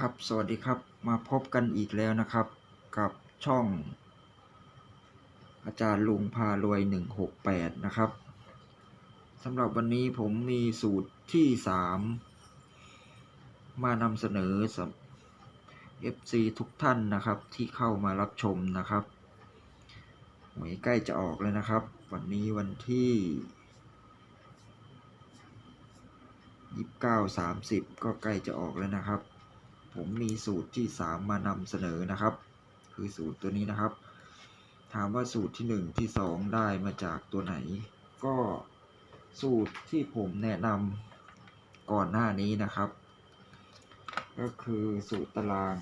ครับสวัสดีครับมาพบกันอีกแล้วนะครับ กับช่อง อาจารย์ลุงพารวย 168 นะครับสำหรับวันนี้ผมมีสูตรที่ 3 มานำเสนอสำ FC ทุกท่านนะครับที่เข้ามารับชมนะครับหวยใกล้จะออกแล้วนะครับ วันนี้วันที่ 29 30 ก็ใกล้จะออกแล้วนะครับ ผมมีสูตรที่ 3 มานำเสนอนะครับ คือสูตรตัวนี้นะครับ ถามว่าสูตรที่ 1 ที่ 2 ได้มาจากตัวไหน ก็สูตรที่ผมแนะนำก่อนหน้านี้นะครับ ก็คือสูตรตาราง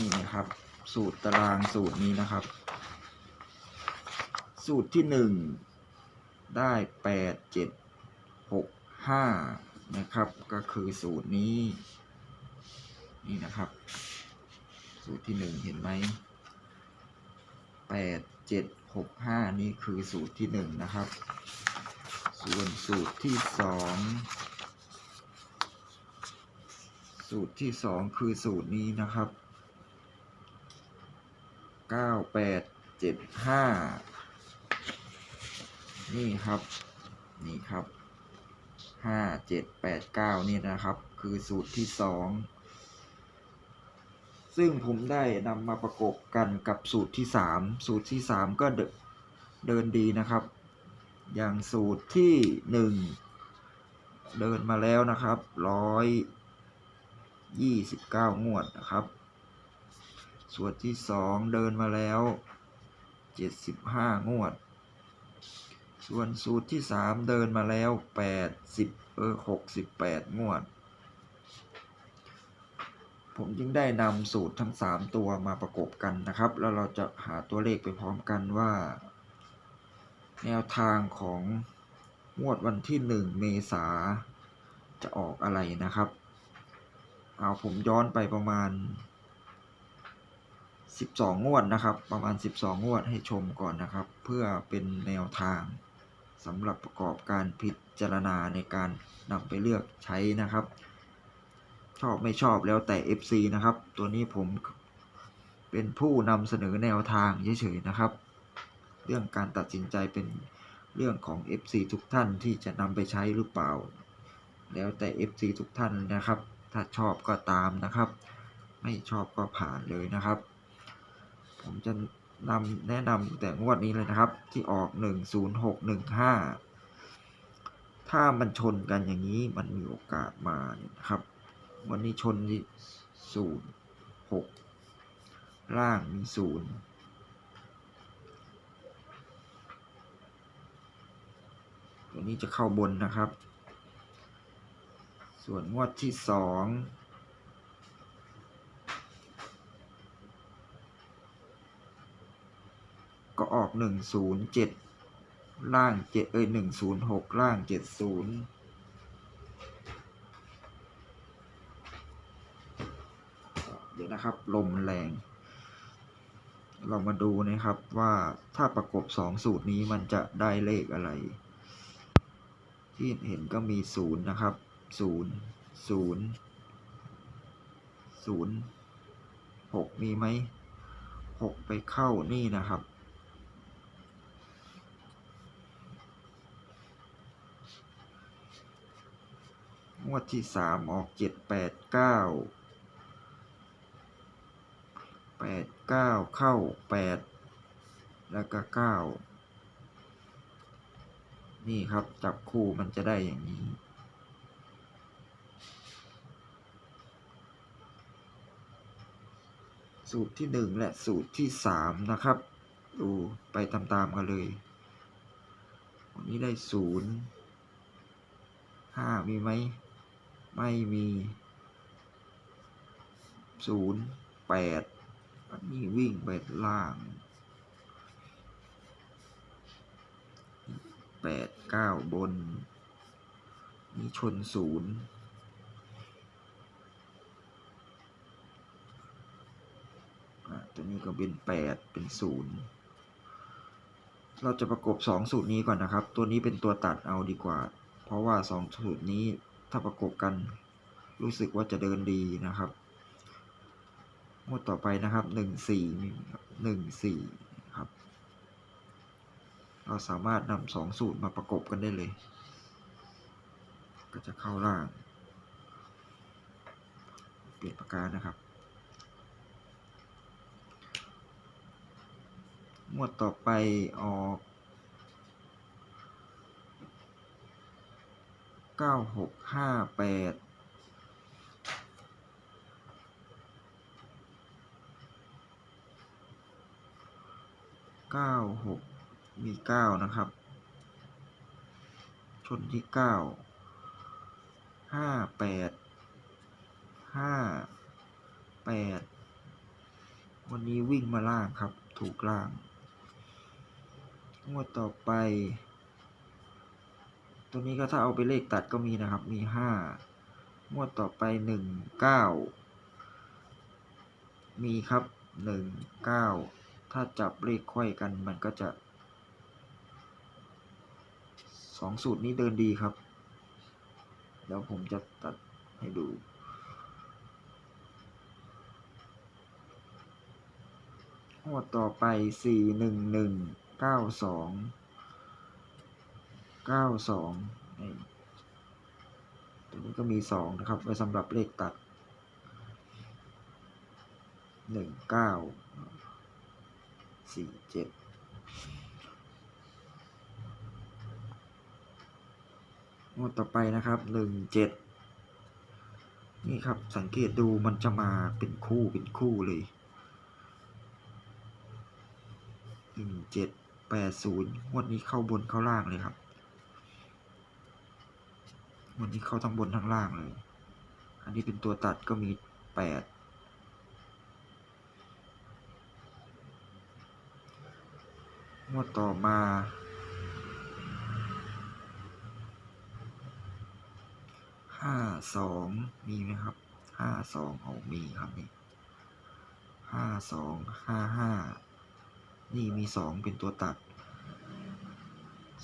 นี่นะครับ สูตรตารางสูตรนี้นะครับ สูตรที่หนึ่งได้แปดเจ็ดหกห้านะครับ ก็คือสูตรนี้ นี่นะครับ สูตรที่หนึ่งเห็นไหมแปดเจ็ดหกห้านี่คือสูตรที่หนึ่งนะครับ ส่วนสูตรที่สองสูตรที่สองคือสูตรนี้นะครับ เก้าแปดเจ็ดห้านี่ครับ นี่ครับห้าเจ็ดแปดเก้านี่นะครับ คือสูตรที่สองซึ่งผมได้นำมาประกบกันกับสูตรที่สามสูตรที่สามก็เดินดีนะครับ อย่างสูตรที่หนึ่งเดินมาแล้วนะครับร้อยยี่สิบเก้างวดนะครับ วนที่สองเดินมาแล้วเจ็ดสิบห้างวด ส่วนสูตรที่สามเดินมาแล้วแปดสิบเออหกสิบแปดงวด ผมจึงได้นำสูตรทั้งสามตัวมาประกบกันนะครับ แล้วเราจะหาตัวเลขไปพร้อมกันว่า แนวทางของงวดวันที่หนึ่งเมษาจะออกอะไรนะครับ เอาผมย้อนไปประมาณ 12 งวดนะครับ ประมาณ 12 งวดให้ชมก่อนนะครับ เพื่อเป็นแนวทางสำหรับประกอบการพิจารณาในการนำไปเลือกใช้นะครับ ชอบไม่ชอบแล้วแต่ FC นะครับ ตัวนี้ผมเป็นผู้นำเสนอแนวทางเฉยๆนะครับ เรื่องการตัดสินใจเป็นเรื่องของ FC ทุกท่านที่จะนำไปใช้หรือเปล่า แล้วแต่ FC ทุกท่านนะครับ ถ้าชอบก็ตามนะครับ ไม่ชอบก็ผ่านเลยนะครับ ผมจะนำแนะนำแต่งวดนี้เลยนะครับ ที่ออก 10615 ถ้ามันชนกันอย่างนี้มันมีโอกาสมาเนี่ยนะครับ วันนี้ชนที่ศูนย์หกล่างมีศูนย์ตัวนี้จะเข้าบนนะครับ ส่วนงวดที่สองก็ ออกหนึ่งศูนย์เจ็ดล่างเจ็ดเอ้ยหนึ่งศูนย์หกล่างเจ็ดศูนย์เดี๋ยวนะครับ ลมแรง เรามาดูนะครับว่าถ้าประกบสองสูตรนี้มันจะได้เลขอะไร ที่เห็นก็มีศูนย์นะครับศูนย์ศูนย์ศูนย์หกมีไหมหกไปเข้านี่นะครับ งวดที่สามออกเจ็ดแปดเก้าแปดเก้าเข้าแปดแล้วก็เก้านี่ครับจับคู่มันจะได้อย่างนี้ สูตรที่หนึ่งและสูตรที่สามนะครับ ดูไปตามๆกันเลยวันนี้ได้ศูนย์ห้ามีไหม ไม่มีศูนย์แปดอันนี้วิ่งไปล่างแปดเก้าบนนี่ชนศูนย์ตัวนี้ก็เป็นแปดเป็นศูนย์เราจะประกบสองสูตรนี้ก่อนนะครับ ตัวนี้เป็นตัวตัดเอาดีกว่า เพราะว่าสองสูตรนี้ ถ้าประกบกัน รู้สึกว่าจะเดินดีนะครับงวดต่อไปนะครับหนึ่งสี่หนึ่งสี่ครับ เราสามารถนำสองสูตรมาประกบกันได้เลย ก็จะเข้าล่าง เปลี่ยนปากกานะครับงวดต่อไปออก เก้าหกห้าแปดเก้าหกมีเก้านะครับ ชนที่เก้าห้าแปดห้าแปดวันนี้วิ่งมาล่างครับ ถูกล่างงวดต่อไป ตัวนี้ก็ถ้าเอาไปเลขตัดก็มีนะครับ มีห้างวดต่อไปหนึ่งเก้ามีครับหนึ่งเก้าถ้าจับเลขไขว้กันมันก็จะสองสูตรนี้เดินดีครับเดี๋ยวผมจะตัดให้ดูงวดต่อไปสี่หนึ่งหนึ่งเก้าสอง เก้าสองตัวนี้ก็มีสองนะครับ ไว้สำหรับเลขตัดหนึ่งเก้าสี่เจ็ดงวดต่อไปนะครับหนึ่งเจ็ดนี่ครับสังเกตดูมันจะมาเป็นคู่เป็นคู่เลยหนึ่งเจ็ดแปดศูนย์งวดนี้เข้าบนเข้าล่างเลยครับ วดนี้เข้าทั้งบนทั้งล่างเลย อันนี้เป็นตัวตัดก็มีแปดงวดต่อมา ห้าสองมีไหมครับ ห้าสองเอามีครับนี่ห้าสองห้าห้านี่มีสองเป็นตัวตัด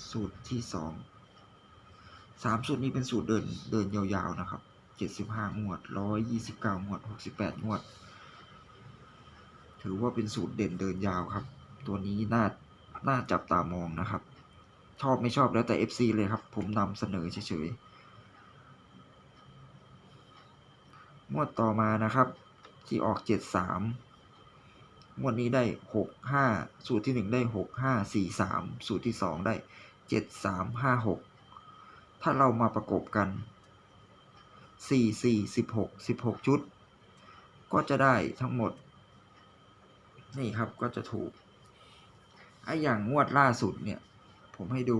สูตรที่สอง สามสูตรนี้เป็นสูตรเดินเดินยาวๆนะครับเจ็ดสิบห้างวดร้อยยี่สิบเก้างวดหกสิบแปดงวด ถือว่าเป็นสูตรเด่นเดินยาวครับ ตัวนี้น่าน่าจับตามองนะครับ ชอบไม่ชอบแล้วแต่ FC เลยครับ ผมนำเสนอเฉยๆงวดต่อมานะครับ ที่ออกเจ็ดสามงวดนี้ได้หกห้าสูตรที่หนึ่งได้หกห้าสี่สามสูตรที่สองได้เจ็ดสามห้าหก ถ้าเรามาประกบกันสี่สี่สิบหกสิบหกชุด ก็จะได้ทั้งหมด นี่ครับก็จะถูกไอ้อย่างงวดล่าสุดเนี่ย ผมให้ดู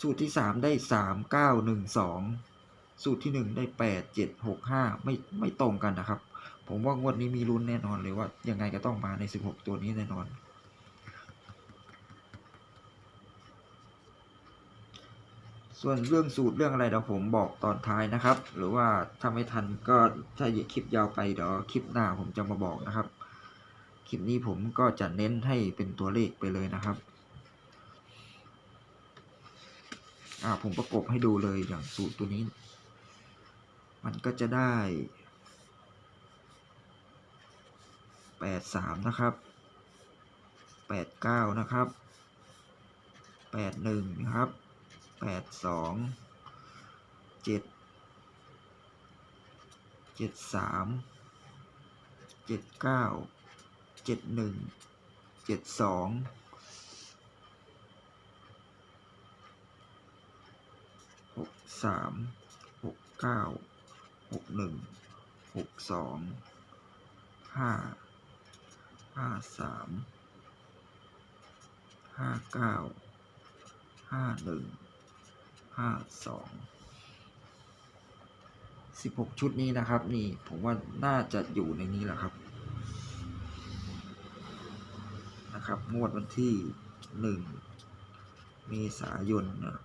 สูตรที่สามได้สามเก้าหนึ่งสองสูตรที่หนึ่งได้แปดเจ็ดหกห้าไม่ไม่ตรงกันนะครับ ผมว่างวดนี้มีลุ้นแน่นอนเลยว่ายังไงก็ต้องมาในสิบหกตัวนี้แน่นอน ส่วนเรื่องสูตรเรื่องอะไรเดี๋ยวผมบอกตอนท้ายนะครับ หรือว่าถ้าไม่ทันก็ถ้าคลิปยาวไปเดี๋ยวคลิปหน้าผมจะมาบอกนะครับ คลิปนี้ผมก็จะเน้นให้เป็นตัวเลขไปเลยนะครับอ่าผมประกบให้ดูเลยอย่างสูตรตัวนี้ มันก็จะได้แปดสามนะครับแปดเก้านะครับแปดหนึ่งนะครับ แปดสองเจ็ดเจ็ดสามเจ็ดเก้าเจ็ดหนึ่งเจ็ดสองหกสามหกเก้าหกหนึ่งหกสองห้าห้าสามห้าเก้าห้าหนึ่ง ห้าสองสิบหกชุดนี้นะครับ นี่ผมว่าน่าจะอยู่ในนี้แหละครับ นะครับงวดวันที่หนึ่งเมษายนนะ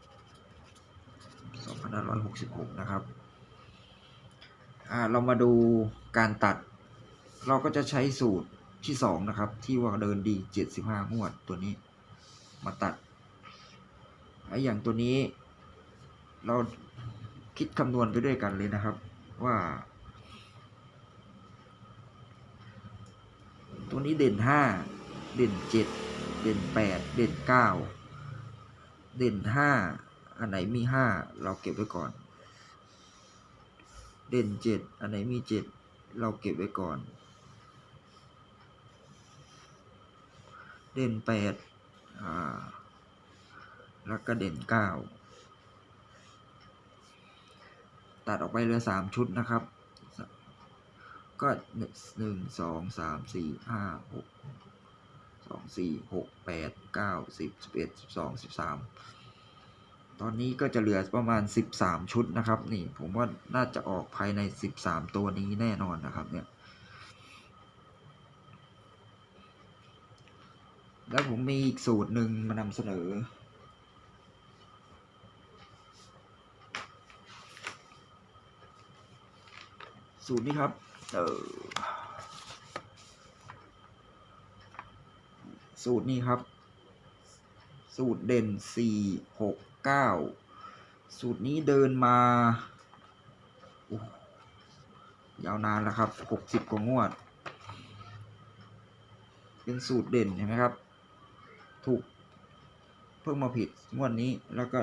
2566นะครับอ่าเรามาดูการตัด เราก็จะใช้สูตรที่2นะครับ ที่ว่าเดินดี75งวดตัวนี้ มาตัดไอ้อย่างตัวนี้ เราคิดคำนวณไปด้วยกันเลยนะครับ ว่า ตัวนี้เด่น5เด่น7เด่น8เด่น9เด่น5อันไหนมี5เราเก็บไว้ก่อน เด่น7อันไหนมี7เราเก็บไว้ก่อน เด่น8อ่าแล้วก็เด่น9 ตัดออกไปเหลือ3ชุดนะครับ ก็หนึ่งสองสามสี่ห้าหกสองสี่หกแปดเก้าสิบสิบเอ็ดสิบสองสิบสามตอนนี้ก็จะเหลือประมาณสิบสามชุดนะครับ นี่ผมว่าน่าจะออกภายในสิบสามตัวนี้แน่นอนนะครับเนี่ยแล้วผมมีอีกสูตรหนึ่งมานำเสนอ สูตรนี้ครับ เออสูตรนี้ครับ สูตรเด่นสี่หกเก้าสูตรนี้เดินมา ยาวนานแล้วครับหกสิบกว่างวด เป็นสูตรเด่นเห็นไหมครับ ถูกเพิ่งมาผิดงวดนี้แล้วก็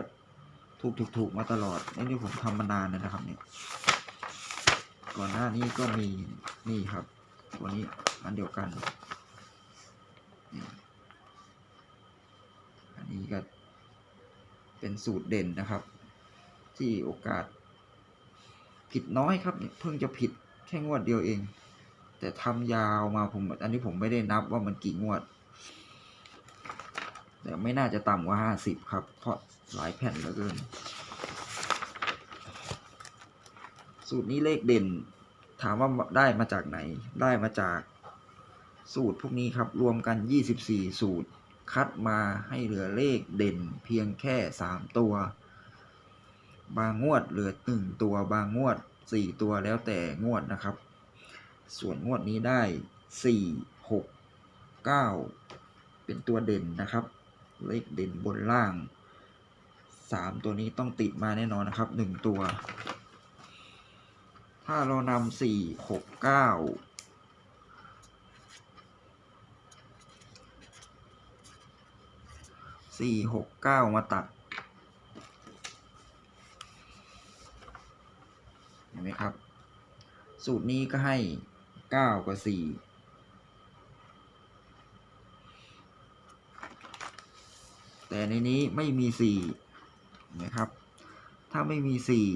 ถูกถูกถูกมาตลอดนนี้ผมทำมานานแล้วนะครับเนี่ย ก่อนหน้านี้ก็มีนี่ครับ ตัวนี้อันเดียวกันนี่อันนี้ก็เป็นสูตรเด่นนะครับ ที่โอกาส ผิดน้อยครับเนี่ยเพิ่งจะผิดแค่งวดเดียวเอง แต่ทำยาวมาผม อันนี้ผมไม่ได้นับว่ามันกี่งวด แต่ไม่น่าจะต่ำกว่าห้าสิบครับ เพราะหลายแผ่นเหลือเกิน สูตรนี้เลขเด่น ถามว่าได้มาจากไหน ได้มาจากสูตรพวกนี้ครับรวมกัน 24 สูตร คัดมาให้เหลือเลขเด่นเพียงแค่ 3 ตัว บางงวดเหลือ1ตัวบางงวด 4 ตัวแล้วแต่งวดนะครับ ส่วนงวดนี้ได้ 4 6 9 เป็นตัวเด่นนะครับ เลขเด่นบนล่าง 3 ตัวนี้ต้องติดมาแน่นอนนะครับ 1 ตัว ถ้าเรานำสี่หกเก้าสี่หกเก้ามาตัดเห็นไหมครับ สูตรนี้ก็ให้เก้ากับสี่แต่ในนี้ไม่มีสี่เห็นไหมครับ ถ้าไม่มีสี่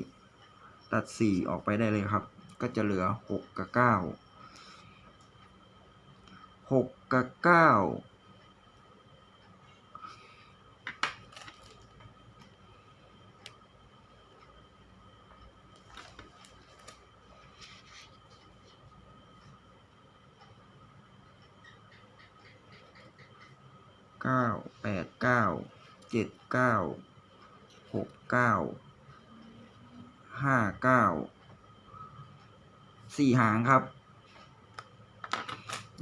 ตัด 4 ออกไปได้เลยครับ ก็จะเหลือ 6 กับ 9 6 กับ 9 เก้าแปดเก้าเจ็ดเก้าหกเก้า ห้าเก้าสี่หางครับ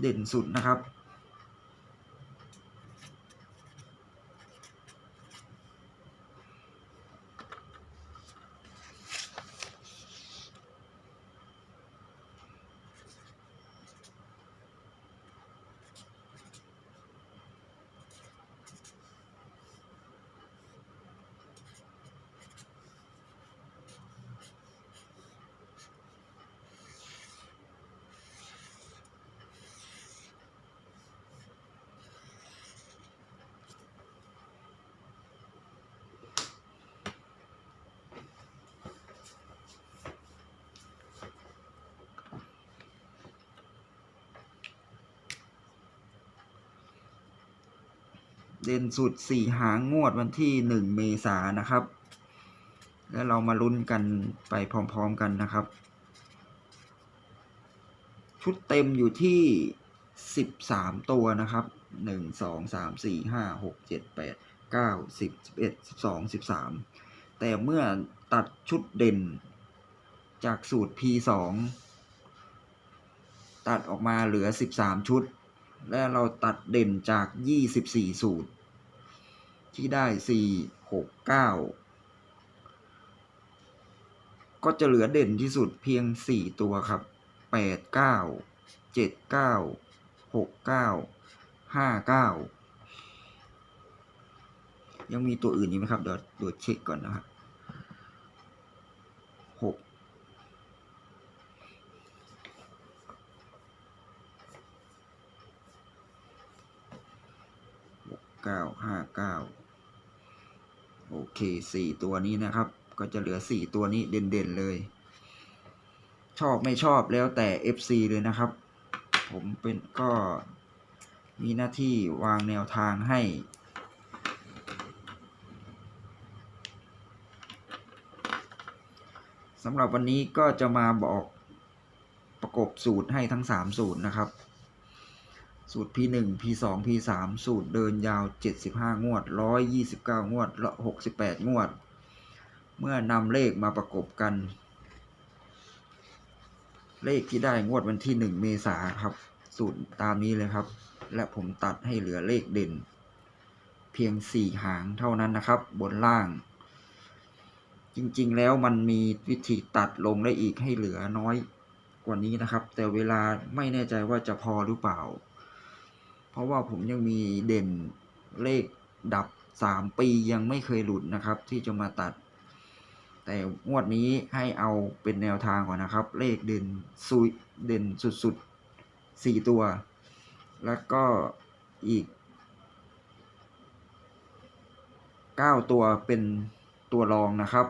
เด่นสุดนะครับ เด่นสุดสี่หางงวดวันที่หนึ่งเมษานนะครับ แล้วเรามาลุ้นกันไปพร้อมๆกันนะครับ ชุดเต็มอยู่ที่สิบสามตัวนะครับหนึ่งสองสามสี่ห้าหกเจ็ดแปดเก้าสิบสิบเอ็ดสิบสองสิบสามแต่เมื่อตัดชุดเด่นจากสูตร P2 ตัดออกมาเหลือ 13 ชุด และเราตัดเด่นจาก 24 สูตร ที่ได้ 4 6 9 ก็จะเหลือเด่นที่สุดเพียง 4 ตัวครับ 8 9 7 9 6 9 5 9 ยังมีตัวอื่นอีกไหมครับ เดี๋ยวเดี๋ยวเช็คก่อนนะครับหกหก เก้าห้าเก้าโอเคสี่ตัวนี้นะครับ ก็จะเหลือสี่ตัวนี้เด่นๆเลย ชอบไม่ชอบแล้วแต่ FC เลยนะครับ ผมเป็นก็มีหน้าที่วางแนวทางให้สำหรับวันนี้ก็จะมาบอกประกบสูตรให้ทั้ง 3 สูตรนะครับ สูตร P1 P2 P3 สูตรเดินยาว 75 งวด 129 งวดและ68 งวด เมื่อนำเลขมาประกบกัน เลขที่ได้งวดวันที่ 1 เมษาครับ สูตรตามนี้เลยครับ และผมตัดให้เหลือเลขเด่น เพียง 4 หางเท่านั้นนะครับ บนล่าง จริงๆ แล้วมันมีวิธีตัดลงได้อีกให้เหลือน้อยกว่านี้นะครับ แต่เวลาไม่แน่ใจว่าจะพอหรือเปล่า เพราะว่าผมยังมีเด่นเลขดับ 3 ปียังไม่เคยหลุดนะครับ ที่จะมาตัด แต่งวดนี้ให้เอาเป็นแนวทางก่อนนะครับ เลขเด่นซุยเด่นสุดๆ 4 ตัว แล้วก็อีก 9 ตัวเป็นตัวรองนะครับ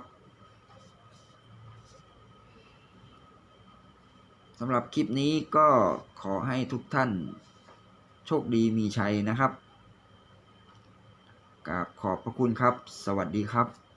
สำหรับคลิปนี้ก็ขอให้ทุกท่าน โชคดีมีชัยนะครับกราบขอบพระคุณครับ สวัสดีครับ